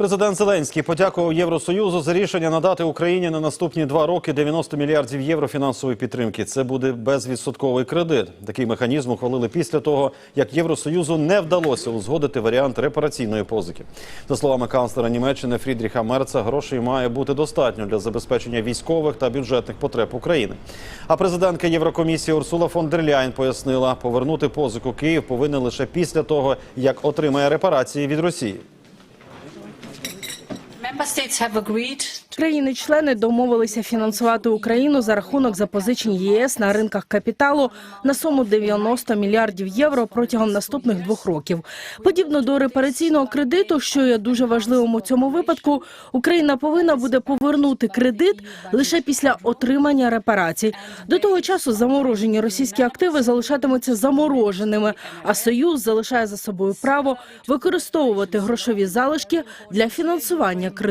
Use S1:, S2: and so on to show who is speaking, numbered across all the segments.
S1: Президент Зеленський подякував Євросоюзу за рішення надати Україні на наступні два роки 90 мільярдів євро фінансової підтримки. Це буде безвідсотковий кредит. Такий механізм ухвалили після того, як Євросоюзу не вдалося узгодити варіант репараційної позики. За словами канцлера Німеччини Фрідріха Мерца, грошей має бути достатньо для забезпечення військових та бюджетних потреб України. А президентка Єврокомісії Урсула фон дер Ляйн пояснила, повернути позику Київ повинен лише після того, як отримає репарації від Росії.
S2: Країни-члени домовилися фінансувати Україну за рахунок запозичень ЄС на ринках капіталу на суму 90 мільярдів євро протягом наступних двох років. Подібно до репараційного кредиту, що є дуже важливим у цьому випадку, Україна повинна буде повернути кредит лише після отримання репарацій. До того часу заморожені російські активи залишатимуться замороженими, а Союз залишає за собою право використовувати грошові залишки для фінансування кредиту.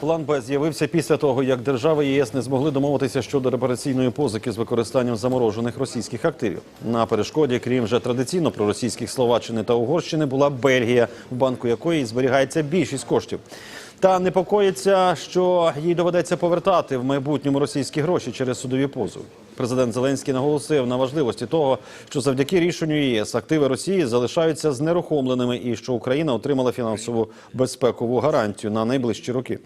S1: План Б з'явився після того, як держави ЄС не змогли домовитися щодо репараційної позики з використанням заморожених російських активів. На перешкоді, крім вже традиційно проросійських Словаччини та Угорщини, була Бельгія, в банку якої зберігається більшість коштів. Та непокоїться, що їй доведеться повертати в майбутньому російські гроші через судові позови. Президент Зеленський наголосив на важливості того, що завдяки рішенню ЄС активи Росії залишаються знерухомленими і що Україна отримала фінансову безпекову гарантію на найближчі роки.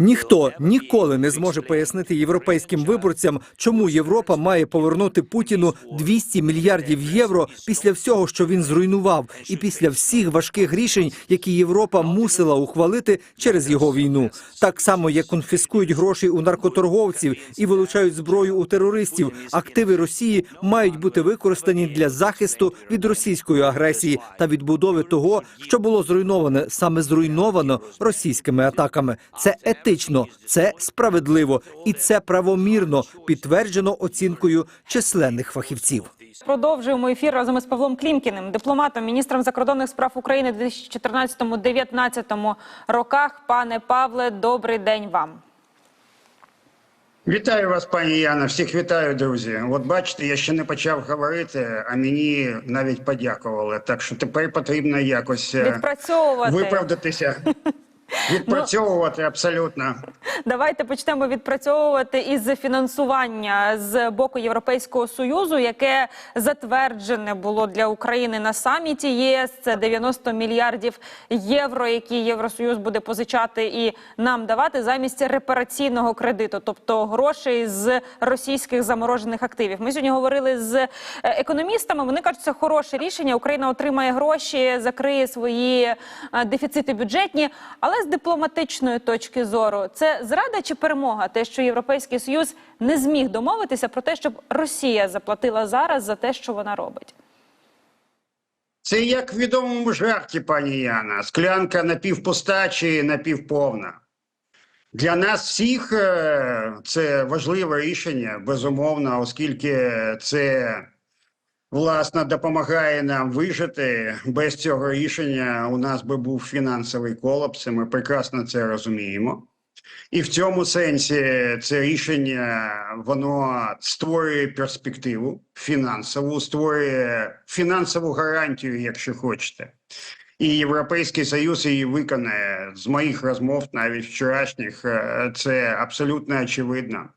S3: Ніхто ніколи не зможе пояснити європейським виборцям, чому Європа має повернути Путіну 200 мільярдів євро після всього, що він зруйнував, і після всіх важких рішень, які Європа мусила ухвалити через його війну. Так само, як конфіскують гроші у наркоторговців і вилучають зброю у терористів. Активи Росії мають бути використані для захисту від російської агресії та відбудови того, що було зруйноване, саме зруйновано російськими атаками. Це етично, це справедливо і це правомірно підтверджено оцінкою численних фахівців.
S4: Продовжуємо ефір разом із Павлом Клімкіним, дипломатом, міністром закордонних справ України в 2014-2019 роках. Пане Павле, добрий день вам.
S5: Вітаю вас, пані Яна. Всіх вітаю, друзі. От бачите, я ще не почав говорити, а мені навіть подякували. Так що тепер потрібно якось е,
S4: Відпрацьовувати.
S5: відпрацьовувати абсолютно.
S4: Давайте почнемо відпрацьовувати із фінансування з боку Європейського союзу, яке затверджене було для України на саміті ЄС. Це 90 мільярдів євро, які Євросоюз буде позичати і нам давати замість репараційного кредиту, тобто грошей з російських заморожених активів. Ми сьогодні говорили з е, економістами. Вони кажуть, це хороше рішення. Україна отримає гроші, закриє свої е, дефіцити бюджетні. Але з дипломатичної точки зору, це зрада чи перемога? Те, що Європейський Союз не зміг домовитися про те, щоб Росія заплатила зараз за те, що вона робить.
S5: Це як в відомому жарті, пані Яна. Склянка напівпуста чи напівповна. Для нас всіх е, це важливе рішення, безумовно, оскільки це власне допомагає нам вижити. Без цього рішення у нас би був фінансовий колапс. і Ми прекрасно це розуміємо. І в цьому сенсі це рішення воно створює перспективу фінансову, створює фінансову гарантію, якщо хочете. І Європейський Союз її виконає з моїх розмов, навіть вчорашніх, е, це абсолютно очевидно.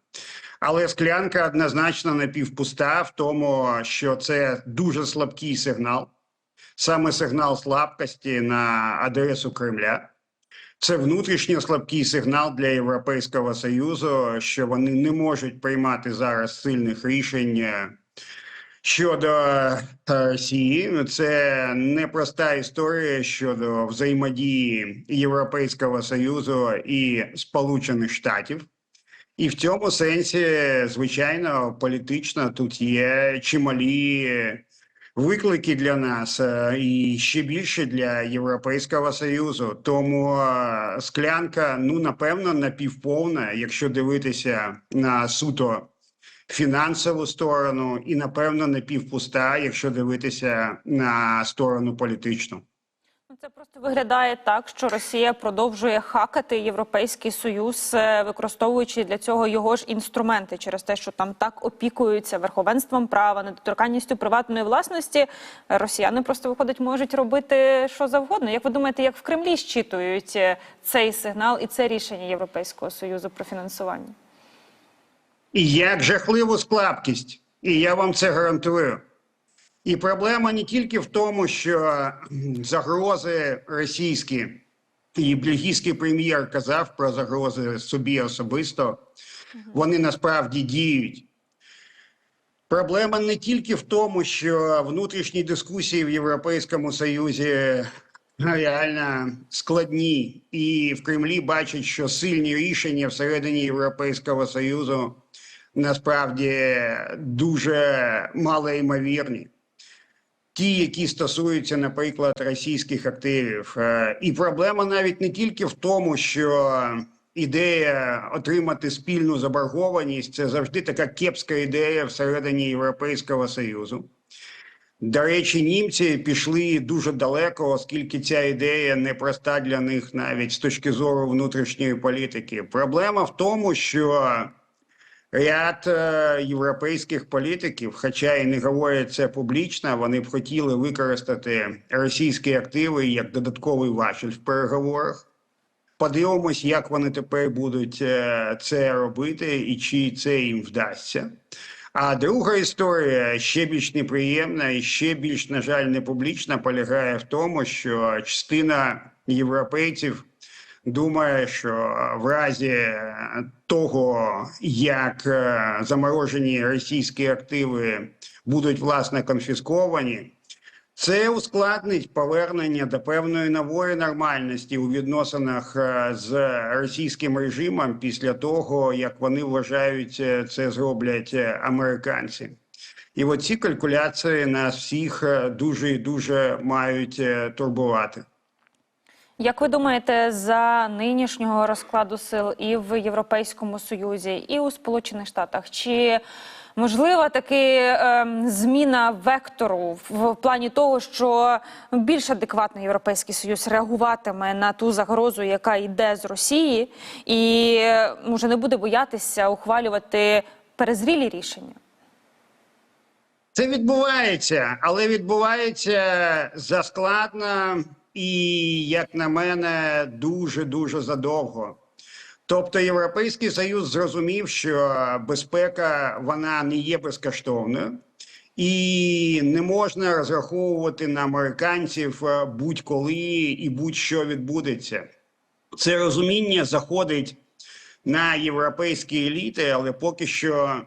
S5: Але склянка однозначно напівпуста в тому, що це дуже слабкий сигнал, саме сигнал слабкості на адресу Кремля. Це внутрішньо слабкий сигнал для Європейського Союзу, що вони не можуть приймати зараз сильних рішень е, щодо е, Росії. Це непроста історія щодо взаємодії Європейського Союзу і Сполучених Штатів. І в цьому сенсі, звичайно, політично тут є чималі виклики для нас е, і ще більше для Європейського союзу. Тому е, склянка, ну напевно, напівповна, якщо дивитися на суто фінансову сторону, і напевно напівпуста, якщо дивитися на сторону політичну.
S4: Це просто виглядає так, що Росія продовжує хакати Європейський Союз, е, використовуючи для цього його ж інструменти через те, що там так опікуються верховенством права, недоторканністю приватної власності. Росіяни просто виходить, можуть робити що завгодно. Як ви думаєте, як в Кремлі щитують е, цей сигнал і це рішення Європейського союзу про фінансування?
S5: Як жахливу слабкість, і я вам це гарантую. І проблема не тільки в тому, що загрози російські, і бельгійський прем'єр казав про загрози собі особисто, вони насправді діють. Проблема не тільки в тому, що внутрішні дискусії в Європейському Союзі реально складні, і в Кремлі бачать, що сильні рішення всередині Європейського Союзу насправді дуже малоймовірні. Ті, які стосуються, наприклад, російських активів. Е, І проблема навіть не тільки в тому, що ідея отримати спільну заборгованість це завжди така кепська ідея всередині Європейського Союзу. До речі, німці пішли дуже далеко, оскільки ця ідея непроста для них навіть з точки зору внутрішньої політики. Проблема в тому, що ряд е, європейських політиків, хоча і не говорять це публічно, вони б хотіли використати російські активи як додатковий важіль в переговорах. Подивимось, як вони тепер будуть е, це робити і чи це їм вдасться. А друга історія ще більш неприємна і ще більш, на жаль, не публічна, полягає в тому, що частина європейців думає, що в разі того, як е, заморожені російські активи будуть власне конфісковані, це ускладнить повернення до певної нової нормальності у відносинах е, з російським режимом після того, як вони вважають е, це зроблять е, американці. І от ці калькуляції нас всіх е, дуже і дуже мають е, турбувати.
S4: Як ви думаєте, за нинішнього розкладу сил і в Європейському Союзі, і у Сполучених Штатах, чи можлива таки ем, зміна вектору в плані того, що більш адекватно Європейський Союз реагуватиме на ту загрозу, яка йде з Росії, і може не буде боятися ухвалювати перезрілі рішення?
S5: Це відбувається, але відбувається заскладно і, як на мене, дуже дуже задовго. Тобто Європейський Союз зрозумів, що безпека вона не є безкоштовною, і не можна розраховувати на американців е, будь-коли і будь-що відбудеться. Це розуміння заходить на європейські еліти, але поки що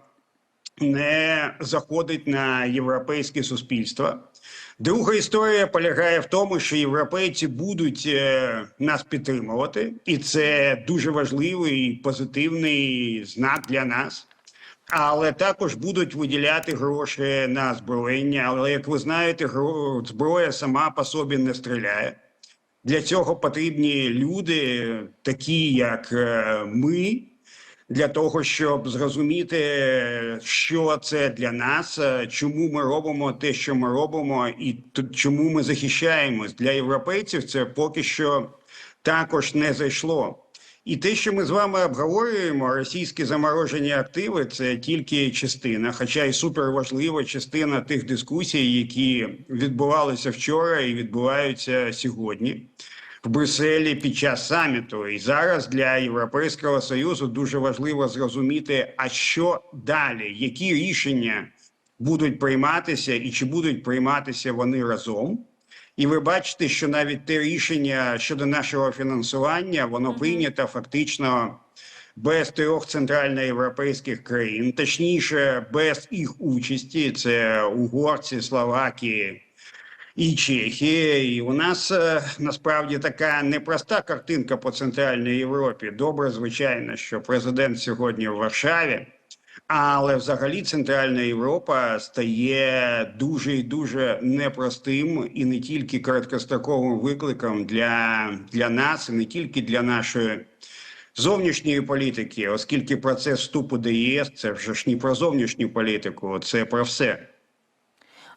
S5: не заходить на європейське суспільство. Друга історія полягає в тому, що європейці будуть е, нас підтримувати, і це дуже важливий і позитивний знак для нас. Але також будуть виділяти гроші на зброєння. Але як ви знаєте, зброя сама по собі не стріляє. Для цього потрібні люди, такі як е, ми, для того, щоб зрозуміти, що це для нас, е, чому ми робимо те, що ми робимо, і чому ми захищаємось. Для європейців це поки що також не зайшло. І те, що ми з вами обговорюємо, російські заморожені активи, це тільки частина, хоча й суперважлива частина тих дискусій, які відбувалися вчора і відбуваються сьогодні в Брюсселі під час саміту. І зараз для Європейського союзу дуже важливо зрозуміти, а що далі, які рішення будуть прийматися, і чи будуть прийматися вони разом. І ви бачите, що навіть те рішення щодо нашого фінансування, воно прийнято фактично без трьох центральноєвропейських країн, точніше, без їх участі. Це угорці, словаки і Чехія. І у нас е, насправді така непроста картинка по центральній Європі. Добре, звичайно, що президент сьогодні в Варшаві. Але взагалі Центральна Європа стає дуже і дуже непростим і не тільки короткостроковим викликом для, для нас, і не тільки для нашої зовнішньої політики, оскільки процес вступу до ЄС це вже ж не про зовнішню політику, це про все.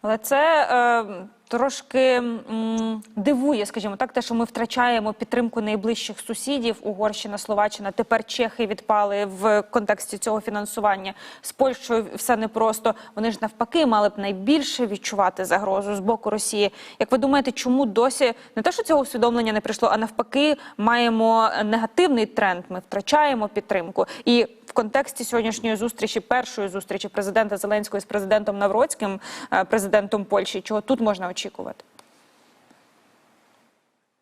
S4: Але це е, Трошки дивує, скажімо так, те, що ми втрачаємо підтримку найближчих сусідів. Угорщина, Словаччина. Тепер Чехи відпали в контексті цього фінансування. З Польщею все непросто. Вони ж навпаки мали б найбільше відчувати загрозу з боку Росії. Як ви думаєте, чому досі не те, що цього усвідомлення не прийшло, а навпаки, маємо негативний тренд? Ми втрачаємо підтримку і. В контексті сьогоднішньої зустрічі, першої зустрічі президента Зеленського з президентом Навроцьким, е, президентом Польщі, чого тут можна очікувати?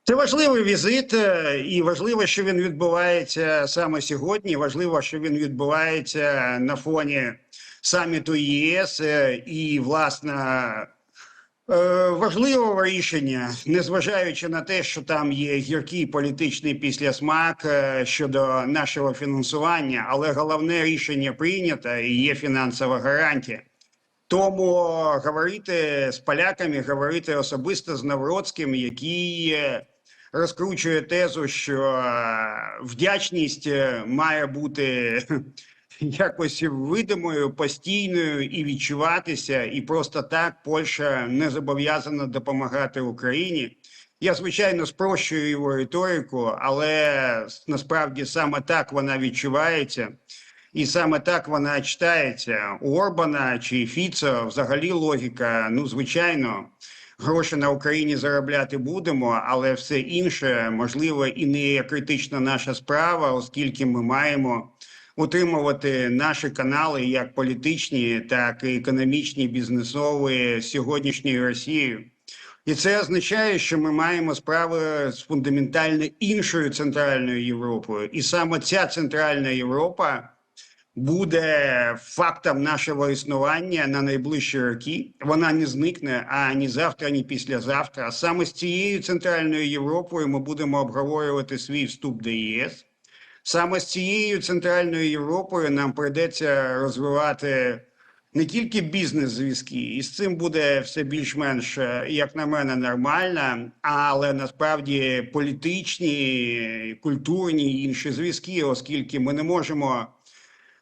S5: Це важливий візит, е, і важливо, що він відбувається саме сьогодні. Важливо, що він відбувається на фоні саміту ЄС е, і, власне, е, важливого рішення, незважаючи на те, що там є гіркий політичний післясмак щодо нашого фінансування, але головне рішення прийнято і є фінансова гарантія. Тому говорити з поляками, говорити особисто з Навроцьким, який е, розкручує тезу, що е, вдячність е, має бути якось видимою, постійною і відчуватися, і просто так Польща не зобов'язана допомагати Україні. Я звичайно спрощую його риторику, але насправді саме так вона відчувається. І саме так вона читається у Орбана чи Фіцо. Взагалі логіка. Ну, звичайно, гроші на Україні заробляти будемо, але все інше можливо і не є критична наша справа, оскільки ми маємо утримувати наші канали як політичні, так і економічні, бізнесові з сьогоднішньою Росією. І це означає, що ми маємо справу з фундаментально іншою центральною Європою, і саме ця центральна Європа буде фактом нашого існування на найближчі роки. Вона не зникне ані завтра, ні післязавтра. Саме з цією центральною Європою ми будемо обговорювати свій вступ до ЄС. Саме з цією центральною Європою нам прийдеться розвивати не тільки бізнес-зв'язки, і з цим буде все більш-менш, як на мене, нормально, але насправді політичні, культурні і інші зв'язки, оскільки ми не можемо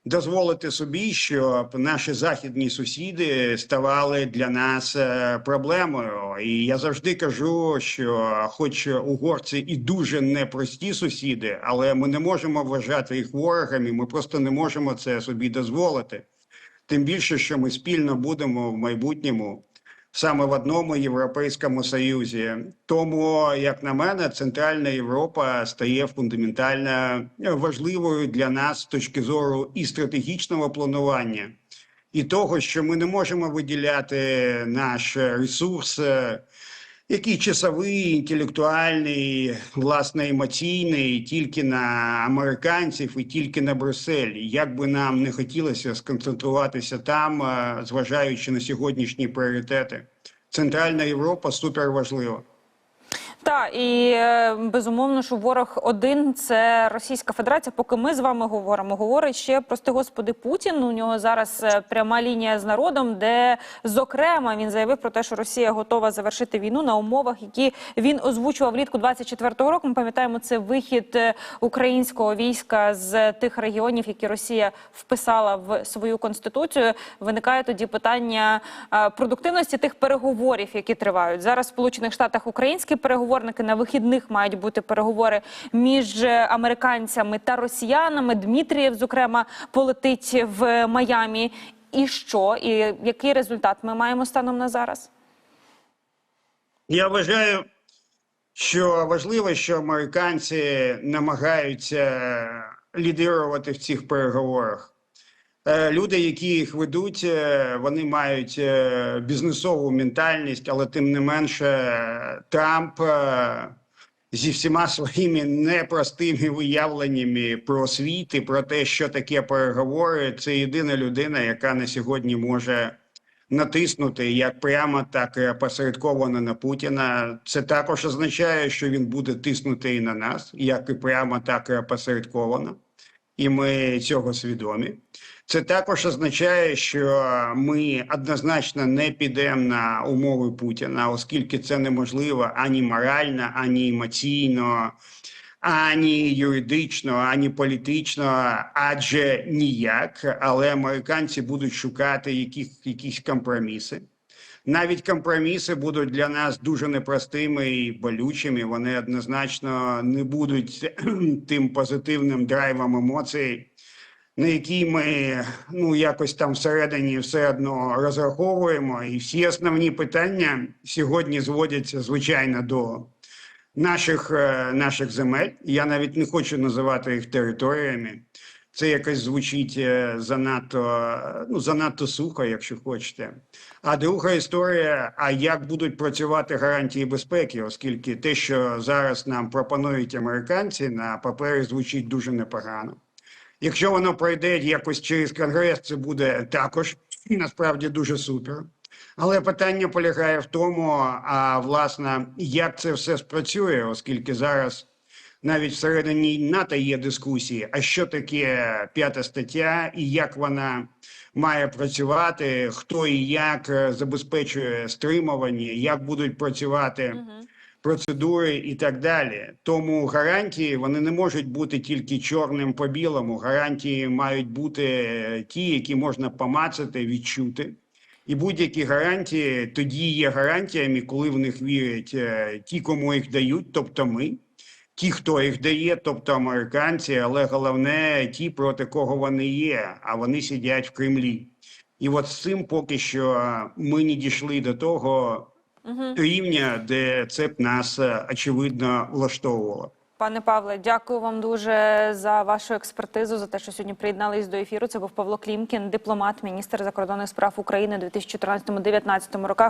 S5: дозволити собі, щоб наші західні сусіди ставали для нас е, проблемою. І я завжди кажу, що, хоч угорці і дуже непрості сусіди, але ми не можемо вважати їх ворогами. Ми просто не можемо це собі дозволити. Тим більше, що ми спільно будемо в майбутньому саме в одному європейському союзі. Тому, як на мене, Центральна Європа стає фундаментально важливою для нас з точки зору і стратегічного планування, і того, що ми не можемо виділяти наш ресурс. Який часовий, інтелектуальний, власне, емоційний, тільки на американців і тільки на Брюссель. Як би нам не хотілося сконцентруватися там, зважаючи на сьогоднішні пріоритети, Центральна Європа суперважлива.
S4: Так, і е, безумовно, що ворог один це Російська Федерація. Поки ми з вами говоримо, говорить ще прости господи Путін. У нього зараз е, пряма лінія з народом, де зокрема він заявив про те, що Росія готова завершити війну на умовах, які він озвучував влітку 24-го року. Ми пам'ятаємо це вихід е, українського війська з тих регіонів, які Росія вписала в свою конституцію. Виникає тоді питання продуктивності тих переговорів, які тривають зараз. В Сполучених Штатах українські переговорники на вихідних мають бути переговори між американцями та росіянами. Дмитрієв, зокрема, полетить в Майамі. І що? І який результат ми маємо станом на зараз?
S5: Я вважаю, що важливо, що американці намагаються лідирувати в цих переговорах. Е, Люди, які їх ведуть, е, вони мають е, бізнесову ментальність, але тим не менше Трамп зі всіма своїми непростими уявленнями про світ і про те, що таке переговори, це єдина людина, яка на сьогодні може натиснути як прямо, так і опосередковано на Путіна. Це також означає, що він буде тиснути і на нас, як і прямо, так і опосередковано. І ми цього свідомі. Це також означає, що ми однозначно не підемо на умови Путіна, оскільки це неможливо ані морально, ані емоційно, ані юридично, ані політично, адже ніяк. Але американці будуть шукати яких, якісь компроміси. навіть компроміси будуть для нас дуже непростими і болючими. Вони однозначно не будуть тим позитивним драйвом емоцій, на який ми ну якось там всередині все одно розраховуємо. І всі основні питання сьогодні зводяться звичайно до наших, е, наших земель. Я навіть не хочу називати їх територіями. Це якось звучить е, занадто, ну, занадто сухо, якщо хочете. А друга історія: а як будуть працювати гарантії безпеки, оскільки те, що зараз нам пропонують американці, на папері звучить дуже непогано. Якщо воно пройде якось через конгрес, це буде також насправді дуже супер. Але питання полягає в тому, а власне, як це все спрацює, оскільки зараз навіть всередині НАТО є дискусії, а що таке п'ята стаття і як вона має працювати, хто і як е, забезпечує стримування, як будуть працювати процедури і так далі. Тому гарантії вони не можуть бути тільки чорним по білому. Гарантії мають бути е, ті, які можна помацати, відчути. І будь-які гарантії тоді є гарантіями, коли в них вірять е, ті, кому їх дають, тобто ми, ті, хто їх дає, тобто американці, але головне ті, проти кого вони є, а вони сидять в Кремлі. І от з цим поки що ми не дійшли до того рівня, де це б нас е, очевидно влаштовувало.
S4: Пане Павле, дякую вам дуже за вашу експертизу, за те, що сьогодні приєднались до ефіру. Це був Павло Клімкін, дипломат, міністр закордонних справ України у 2014-2019 роках.